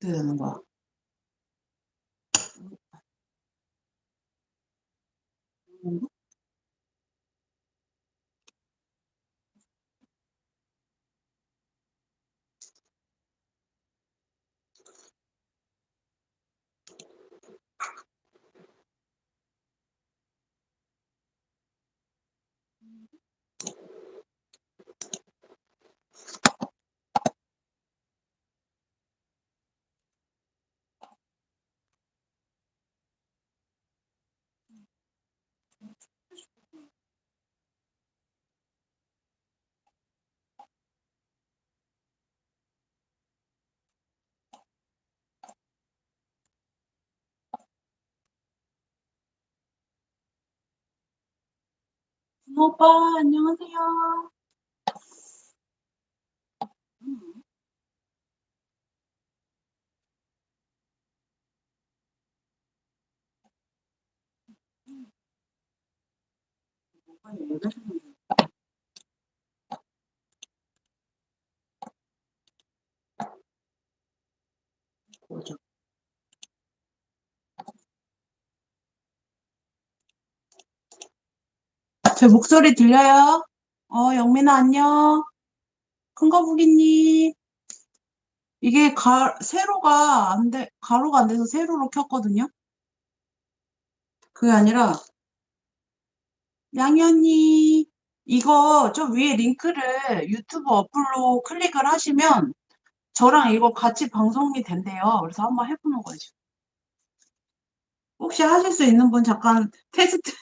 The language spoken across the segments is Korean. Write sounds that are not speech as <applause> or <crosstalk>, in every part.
되는 거야? 음. 오빠, 안녕하세요. 음. 뭐가 얘가 좀 뭐죠? 제 목소리 들려요? 어, 영민아, 안녕. 큰거북이님. 이게 가, 세로가 안 돼, 가로가 안 돼서 세로로 켰거든요? 그게 아니라, 양현이, 이거 저 위에 링크를 유튜브 어플로 클릭을 하시면 저랑 이거 같이 방송이 된대요. 그래서 한번 해보는 거죠. 혹시 하실 수 있는 분 잠깐 테스트,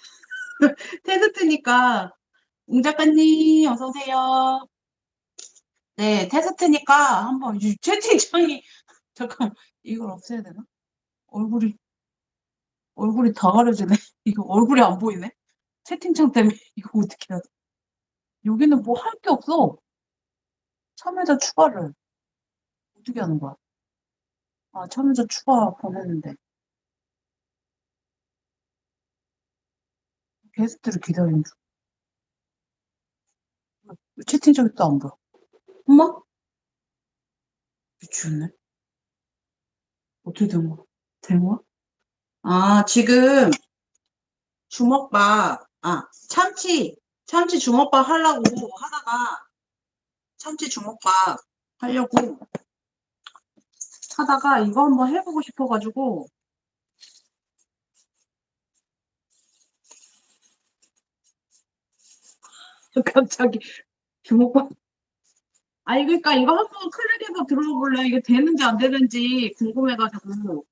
<laughs> 테스트니까, 웅 작가님, 어서 오세요. 네, 테스트니까 한번 이 채팅창이 <laughs> 잠깐 이걸 없애야 되나? 얼굴이 얼굴이 다 가려지네. <laughs> 이거 얼굴이 안 보이네. 채팅창 때문에 이거 어떻게 해야 돼? 여기는 뭐 할 게 없어. 참여자 추가를 어떻게 하는 거야? 아, 참여자 추가 보냈는데 게스트를 기다리는 중. 채팅창이 또 안 보여. 엄마? 미치겠네. 어떻게 된 거야? 된 거야? 아, 지금 주먹밥, 아, 참치, 참치 주먹밥 하려고 하다가, 참치 주먹밥 하려고 하다가 이거 한번 해보고 싶어가지고, <laughs> 갑자기 주먹밥. 아니, 그러니까 이거 한번 클릭해서 들어볼래. 이게 되는지 안 되는지 궁금해가지고.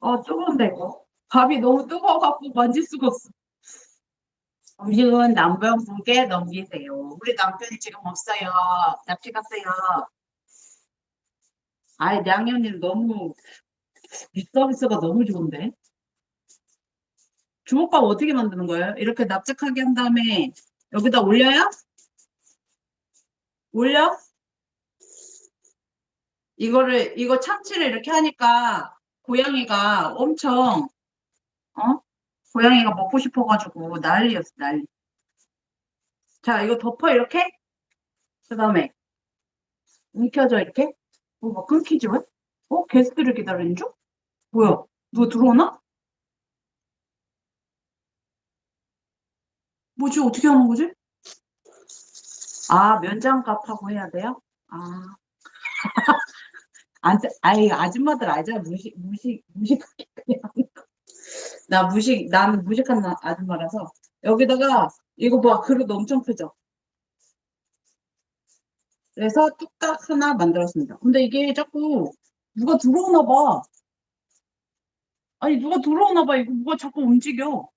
어, 뜨거운데, 이거. 밥이 너무 뜨거워갖고 만질 수가 없어. 음식은 남편분께 넘기세요. 우리 남편이 지금 없어요. 납치 갔어요. 아이, 양현이는 너무, 립서비스가 너무 좋은데? 주먹밥 어떻게 만드는 거예요? 이렇게 납작하게 한 다음에 여기다 올려요? 올려? 이거를, 이거 참치를 이렇게 하니까 고양이가 엄청, 어? 고양이가 먹고 싶어가지고 난리였어, 난리. 자, 이거 덮어, 이렇게. 그 다음에, 움켜져, 이렇게. 어, 뭐 끊기지, 왜? 어? 게스트를 기다리는 중? 뭐야? 누가 들어오나? 뭐지? 어떻게 하는 거지? 아, 면장갑하고 해야 돼요? 아. <laughs> 안, 아이, 아줌마들 알잖아. 무식, 무식, 무식하게 그냥. 나 무식, 나는 무식한 나- 아줌마라서. 여기다가, 이거 봐. 그릇 엄청 크죠? 그래서 뚝딱 하나 만들었습니다. 근데 이게 자꾸 누가 들어오나 봐. 아니, 누가 들어오나 봐. 이거 뭐가 자꾸 움직여.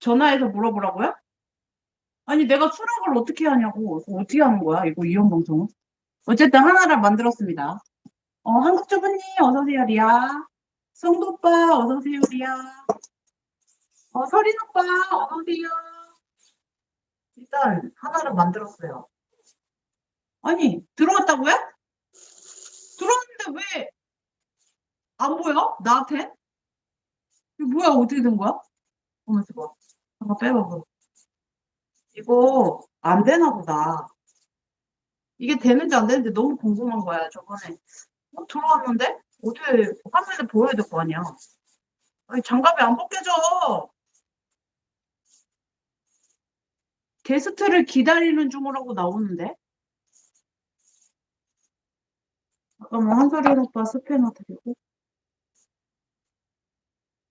전화해서 물어보라고요? 아니, 내가 수락을 어떻게 하냐고. 어떻게 하는 거야? 이거 이혼 방송은? 어쨌든 하나를 만들었습니다. 어, 한국 주부님, 어서 오세요, 리아. 성도 오빠, 어서 오세요, 리아. 어, 서린 오빠, 어서 오세요. 일단, 하나를 만들었어요. 아니, 들어왔다고요? 들어왔는데 왜 안 보여? 나한테? 이거 뭐야, 어떻게 된 거야? 가만있어 봐. 잠깐 빼봐, 그럼. 이거 안 되나 보다. 이게 되는지 안 되는지 너무 궁금한 거야. 저번에 어, 들어왔는데 어떻게 화면에 보여야 될 거 아니야. 아니, 장갑이 안 벗겨져. 게스트를 기다리는 중이라고 나오는데. 잠깐만 한솔이 오빠 스패너 드리고.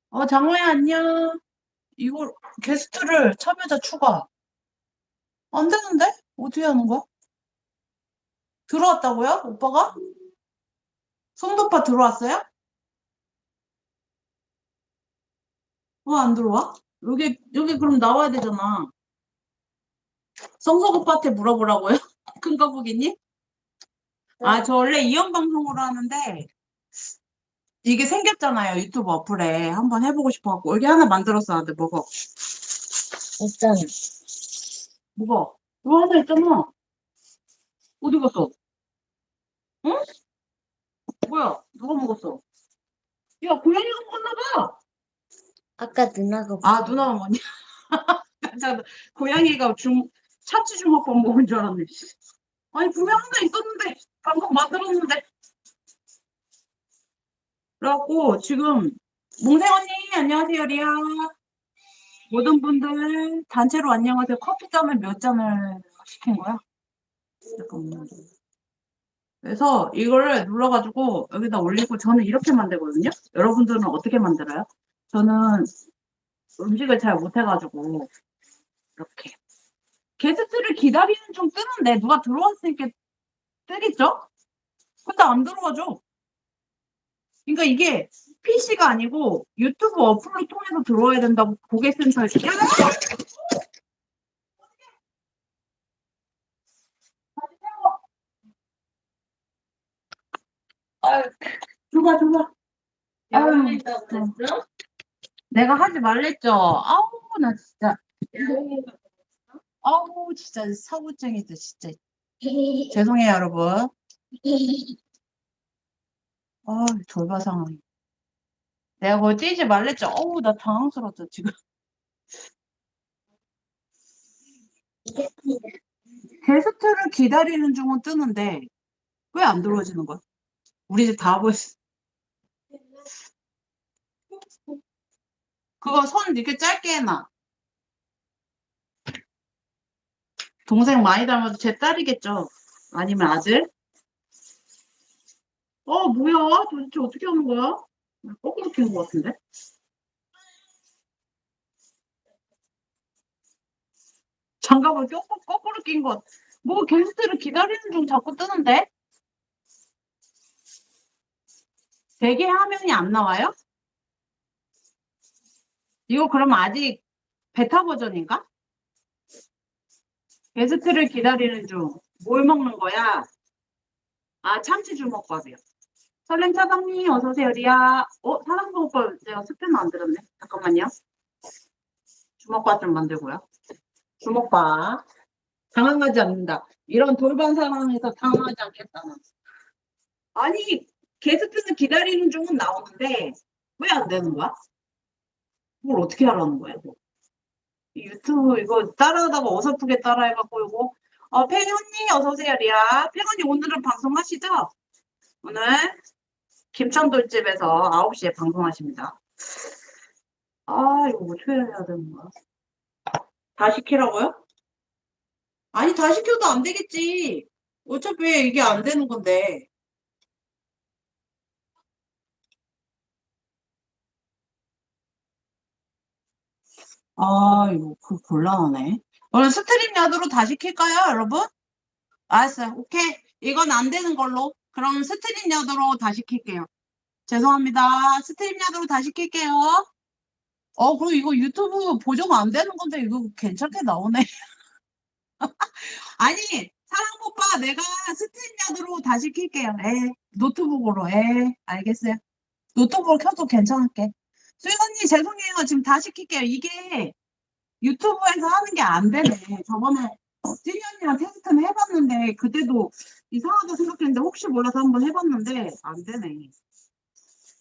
어 장호야 안녕. 이거 게스트를 참여자 추가. 안 되는데? 어떻게 하는 거야? 들어왔다고요? 오빠가? 송도빠 들어왔어요? 어, 안 들어와? 여기, 여기 그럼 나와야 되잖아. 성석 오빠한테 물어보라고요? <laughs> 큰 거북이님? 아, 저 원래 이연 방송으로 하는데, 이게 생겼잖아요. 유튜브 어플에. 한번 해보고 싶어갖고. 여기 하나 만들었었는데, 먹어. 있잖아. 먹어. 이거 하나 있잖아. 어디 갔어? 응? 뭐야? 누가 먹었어? 야, 고양이가 먹었나 봐! 아까 누나가 아, 누나가 뭐냐? 깜짝 고양이가 중, 참치 주먹밥 먹은 줄 알았네. 아니, 분명 하나 있었는데, 방금 만들었는데. 그래갖고, 지금, 몽생 언니, 안녕하세요, 리아. 모든 분들, 단체로 안녕하세요. 커피 잔을 몇 잔을 시킨 거야? 잠깐만. 그래서 이거를 눌러가지고 여기다 올리고 저는 이렇게 만들거든요. 여러분들은 어떻게 만들어요? 저는 음식을 잘 못해가지고 이렇게 게스트를 기다리는 중 뜨는데 누가 들어왔으니까 뜨겠죠? 근데 안 들어와줘. 그러니까 이게 PC가 아니고 유튜브 어플을 통해서 들어와야 된다고 고객센터에서 야! 아유, 줘봐, 줘봐. 아유, 진짜. 내가 하지 말랬죠. 아우, 나 진짜. 아우, 진짜 사고쟁이들, 진짜. 죄송해요, 여러분. 아, 돌발 상황. 내가 그걸 뛰지 말랬죠. 어우, 나 당황스러웠어, 지금. 게스트를 기다리는 중은 뜨는데, 왜 안 들어오지는 거야? 우리 집 다 보였어. 그거 손 이렇게 짧게 해놔. 동생 많이 닮아도 제 딸이겠죠? 아니면 아들? 어, 뭐야? 도대체 어떻게 하는 거야? 거꾸로 키는 것 같은데? 장갑을 거꾸로, 거꾸로 낀 것. 뭐 게스트를 기다리는 중 자꾸 뜨는데? 대기 화면이 안 나와요? 이거 그러면 아직 베타 버전인가? 게스트를 기다리는 중. 뭘 먹는 거야? 아, 참치 주먹밥이요. 설렘 사장님, 어서 오세요, 리아. 어, 사랑주먹밥 내가 스팸 안 들었네. 잠깐만요. 주먹밥 좀 만들고요. 주먹밥. 당황하지 않는다. 이런 돌발 상황에서 당황하지 않겠다. 는 아니, 게스트는 기다리는 중은 나오는데, 왜 안 되는 거야? 뭘 어떻게 하라는 거야, 이거? 이 유튜브 이거 따라하다가 어설프게 따라해갖고 이거 어 팽이 언니 어서오세요 리아 팽이 언니 오늘은 방송하시죠? 오늘 김천돌집에서 9시에 방송하십니다 아 이거 어떻게 해야 되는 거야? 다 시키라고요? 아니 다 시켜도 안 되겠지 어차피 이게 안 되는 건데 아, 이거 그 곤란하네. 오늘 스트림 야드로 다 시 킬까요, 여러분? 알았어요. 오케이. 이건 안 되는 걸로. 그럼 스트림 야드로 다시 킬게요. 죄송합니다. 스트림 야드로 다시 킬게요. 어, 그리고 이거 유튜브 보정 안 되는 건데 이거 괜찮게 나오네. <laughs> 아니, 사랑 오빠 내가 스트림 야드로 다시 킬게요. 에, 노트북으로. 에, 알겠어요. 노트북으로 켜도 괜찮을게. 수연 언니 죄송해요. 지금 다시 킬게요. 이게 유튜브에서 하는 게 안 되네. 저번에 찐이 언니랑 테스트는 해봤는데 그때도 이상하다 생각했는데 혹시 몰라서 한번 해봤는데 안 되네.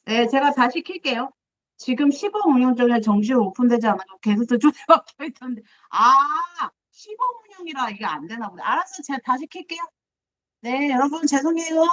네, 제가 다시 킬게요. 지금 시범 운영 중에 정시로 오픈되지 않아서 게스트 초대 막혀 있던데 아 시범 운영이라 이게 안 되나 보네. 알았어, 제가 다시 킬게요. 네, 여러분 죄송해요.